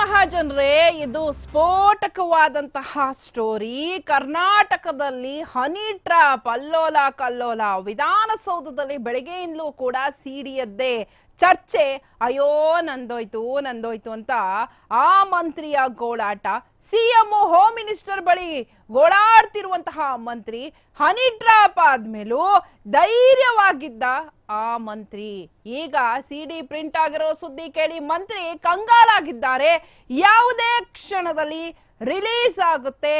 ಮಹಾಜನರೇ, ಇದು ಸ್ಫೋಟಕವಾದಂತಹ ಸ್ಟೋರಿ ಕರ್ನಾಟಕದಲ್ಲಿ honey trap ಅಲ್ಲೋಲ ಕಲ್ಲೋಲ ವಿಧಾನಸೌಧದಲ್ಲಿ ಬೆಳಗ್ಗೆಯಿಂದಲೂ ಕೂಡ ಸಿಡಿಯದ್ದೇ ಚರ್ಚೆ, ಅಯ್ಯೋ ನಂದೋಯ್ತು ನಂದೋಯ್ತು ಅಂತ ಆ ಮಂತ್ರಿಯ ಗೋಳಾಟ. ಸಿಎಂ ಹೋಮ್ ಮಿನಿಸ್ಟರ್ ಬಳಿ ಗೋಳಾಡ್ತಿರುವಂತಹ ಮಂತ್ರಿ ಹನಿ ಟ್ರಾಪ್ ಆದ್ಮೇಲೂ ಧೈರ್ಯವಾಗಿದ್ದ ಆ ಮಂತ್ರಿ. ಈಗ ಸಿ ಡಿ ಪ್ರಿಂಟ್ ಆಗಿರೋ ಸುದ್ದಿ ಕೇಳಿ ಮಂತ್ರಿ ಕಂಗಾಲಾಗಿದ್ದಾರೆ. ಯಾವುದೇ ಕ್ಷಣದಲ್ಲಿ ರಿಲೀಸ್ ಆಗುತ್ತೆ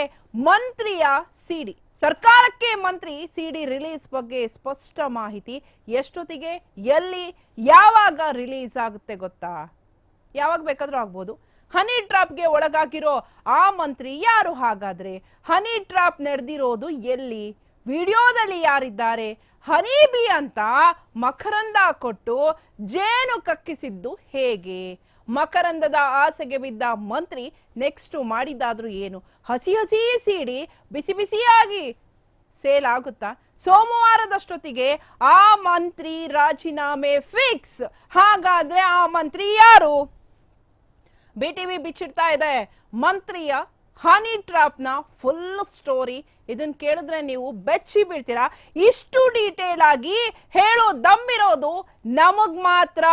ಮಂತ್ರಿಯ ಸಿಡಿ ಸರ್ಕಾರಕ್ಕೆ ಮಂತ್ರಿ ಸಿಡಿ ರಿಲೀಸ್ ಬಗ್ಗೆ ಸ್ಪಷ್ಟ ಮಾಹಿತಿ ಎಷ್ಟೊತ್ತಿಗೆ, ಎಲ್ಲಿ, ಯಾವಾಗ ರಿಲೀಸ್ ಆಗುತ್ತೆ ಗೊತ್ತಾ? ಯಾವಾಗ ಬೇಕಾದ್ರೂ ಆಗ್ಬೋದು. ಹನಿ ಟ್ರಾಪ್ಗೆ ಒಳಗಾಗಿರೋ ಆ ಮಂತ್ರಿ ಯಾರು ಹಾಗಾದ್ರೆ? ಹನಿ ಟ್ರಾಪ್ ನಡೆದಿರೋದು ಎಲ್ಲಿ? ವಿಡಿಯೋದಲ್ಲಿ ಯಾರಿದ್ದಾರೆ? ಹನಿ ಬಿ ಅಂತ ಮಕರಂದ ಕೊಟ್ಟು ಜೇನು ಕಕ್ಕಿಸಿದ್ದು ಹೇಗೆ? ಮಕರಂದದ ಆಸೆಗೆ ಬಿದ್ದ ಮಂತ್ರಿ ನೆಕ್ಸ್ಟ್ ಮಾಡಿದಾದ್ರೂ ಏನು? ಹಸಿ ಹಸಿ ಸೀಡಿ ಬಿಸಿ ಬಿಸಿಯಾಗಿ ಸೇಲ್ ಆಗುತ್ತಾ? ಸೋಮವಾರದಷ್ಟೊತ್ತಿಗೆ ಆ ಮಂತ್ರಿ ರಾಜೀನಾಮೆ ಫಿಕ್ಸ್. ಹಾಗಾದ್ರೆ ಆ ಮಂತ್ರಿ ಯಾರು? ಬಿಟಿವಿ ಬಿಚ್ಚಿಡ್ತಾ ಇದೆ. ಮಂತ್ರಿಯ ಹನಿ ಟ್ರಾಪ್ನ ಫುಲ್ ಸ್ಟೋರಿ ಇದನ್ನ ಕೇಳಿದ್ರೆ ನೀವು ಬೆಚ್ಚಿ ಬೀಳ್ತೀರಾ. ಇಷ್ಟು ಡೀಟೇಲ್ ಆಗಿ ಹೇಳೋ ದಮ್ಮಿರೋದು ನಮಗ್ ಮಾತ್ರ.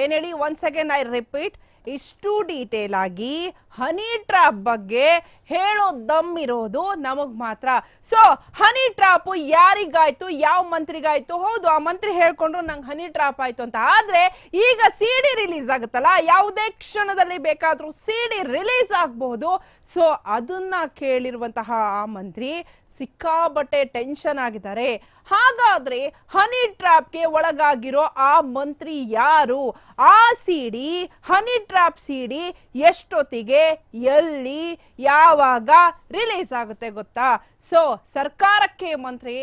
ಏನ್ ಹೇಳಿ ಒನ್ ಸೆಕೆಂಡ್ ಐ ರಿಪೀಟ್ ಇಷ್ಟು ಡೀಟೇಲ್ ಆಗಿ ಹನಿ ಟ್ರಾಪ್ ಬಗ್ಗೆ ಹೇಳೋ ದಮ್ ಇರೋದು ನಮಗ್ ಮಾತ್ರ. ಸೊ ಹನಿ ಟ್ರಾಪ್ ಯಾರಿಗಾಯ್ತು, ಯಾವ ಮಂತ್ರಿಗಾಯ್ತು? ಹೌದು, ಆ ಮಂತ್ರಿ ಹೇಳ್ಕೊಂಡ್ರು ನಂಗೆ ಹನಿ ಟ್ರಾಪ್ ಆಯ್ತು ಅಂತ. ಆದ್ರೆ ಈಗ ಸಿ ಡಿ ರಿಲೀಸ್ ಆಗುತ್ತಲ್ಲ, ಯಾವುದೇ ಕ್ಷಣದಲ್ಲಿ ಬೇಕಾದ್ರೂ ಸಿ ಡಿ ರಿಲೀಸ್ ಆಗಬಹುದು ಸೊ ಅದನ್ನ ಕೇಳಿರುವಂತಹ ಆ ಮಂತ್ರಿ ಸಿಕ್ಕಾಬಟ್ಟೆ ಟೆನ್ಷನ್ ಆಗಿದ್ದಾರೆ. ಹಾಗಾದ್ರೆ ಹನಿ ಟ್ರಾಪ್ಗೆ ಒಳಗಾಗಿರೋ ಆ ಮಂತ್ರಿ ಯಾರು? ಆ ಸಿಡಿ ಹನಿ ಟ್ರಾಪ್ ಸಿಡಿ ಎಷ್ಟೊತ್ತಿಗೆ, ಎಲ್ಲಿ, ಯಾವಾಗ ರಿಲೀಸ್ ಆಗುತ್ತೆ ಗೊತ್ತಾ? ಸೊ ಸರ್ಕಾರಕ್ಕೆ ಮಂತ್ರಿ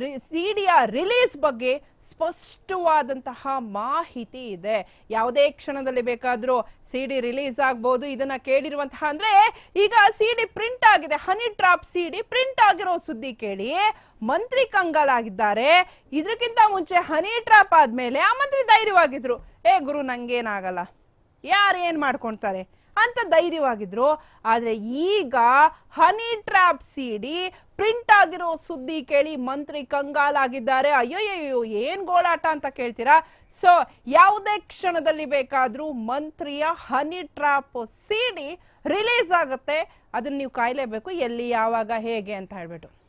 ಸಿಡಿಯ ರಿಲೀಸ್ ಬಗ್ಗೆ ಸ್ಪಷ್ಟವಾದಂತಹ ಮಾಹಿತಿ ಇದೆ. ಯಾವುದೇ ಕ್ಷಣದಲ್ಲಿ ಬೇಕಾದರೂ ಸಿಡಿ ರಿಲೀಸ್ ಆಗ್ಬೋದು. ಇದನ್ನ ಕೇಳಿರುವಂತಹ ಅಂದ್ರೆ, ಈಗ ಸಿಡಿ ಪ್ರಿಂಟ್ ಆಗಿದೆ. ಹನಿ ಟ್ರಾಪ್ ಸಿಡಿ ಪ್ರಿಂಟ್ ಆಗಿರೋ ಸುದ್ದಿ ಕೇಳಿ. ಮಂತ್ರಿ ಕಂಗಾಲಾಗಿದ್ದಾರೆ. ಇದಕ್ಕಿಂತ ಮುಂಚೆ ಹನಿ ಟ್ರಾಪ್ ಆದ್ಮೇಲೆ ಆ ಮಂತ್ರಿ ಧೈರ್ಯವಾಗಿದ್ರು. ಏ ಗುರು, ನಂಗೇನಾಗಲ್ಲ. ಯಾರು ಏನು ಮಾಡ್ಕೊಳ್ತಾರೆ ಅಂತ ಧೈರ್ಯವಾಗಿದ್ರು. ಆದ್ರೆ ಈಗ ಹನಿ ಟ್ರಾಪ್ ಸಿಡಿ ಪ್ರಿಂಟ್ ಆಗಿರೋ ಸುದ್ದಿ ಕೇಳಿ ಮಂತ್ರಿ ಕಂಗಾಲಾಗಿದ್ದಾರೆ. ಅಯ್ಯೋಯ್ಯೋ ಏನ್ ಗೋಳಾಟ ಅಂತ ಕೇಳ್ತೀರಾ? ಸೊ ಯಾವುದೇ ಕ್ಷಣದಲ್ಲಿ ಬೇಕಾದ್ರೂ ಮಂತ್ರಿಯ ಹನಿ ಟ್ರಾಪ್ ಸಿಡಿ ರಿಲೀಸ್ ಆಗುತ್ತೆ. ಅದನ್ನ ನೀವು ಕಾಯ್ಲೇಬೇಕು. ಎಲ್ಲಿ, ಯಾವಾಗ, ಹೇಗೆ ಅಂತ ಹೇಳ್ಬಿಟ್ಟು.